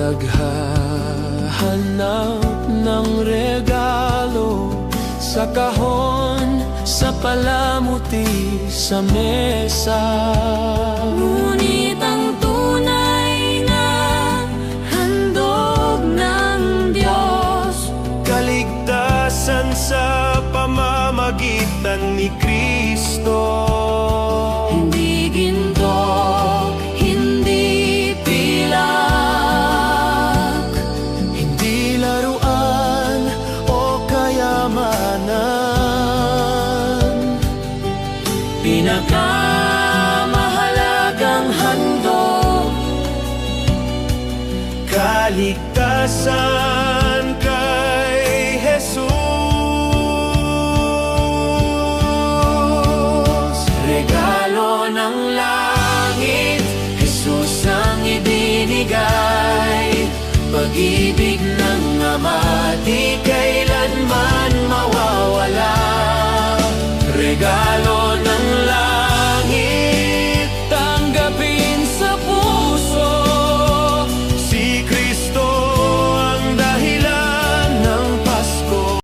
Naghahanap ng regalo Sa kahon, sa palamuti, sa mesa. Ngunit ang tunay na handog ng Diyos Kaligtasan sa pamamagitan ni Kristo kayamanan Pinakamahalagang handog. Kaligtasan kay Jesus. Regalo ng langit Jesus ang ibinigay. Pag-ibig God.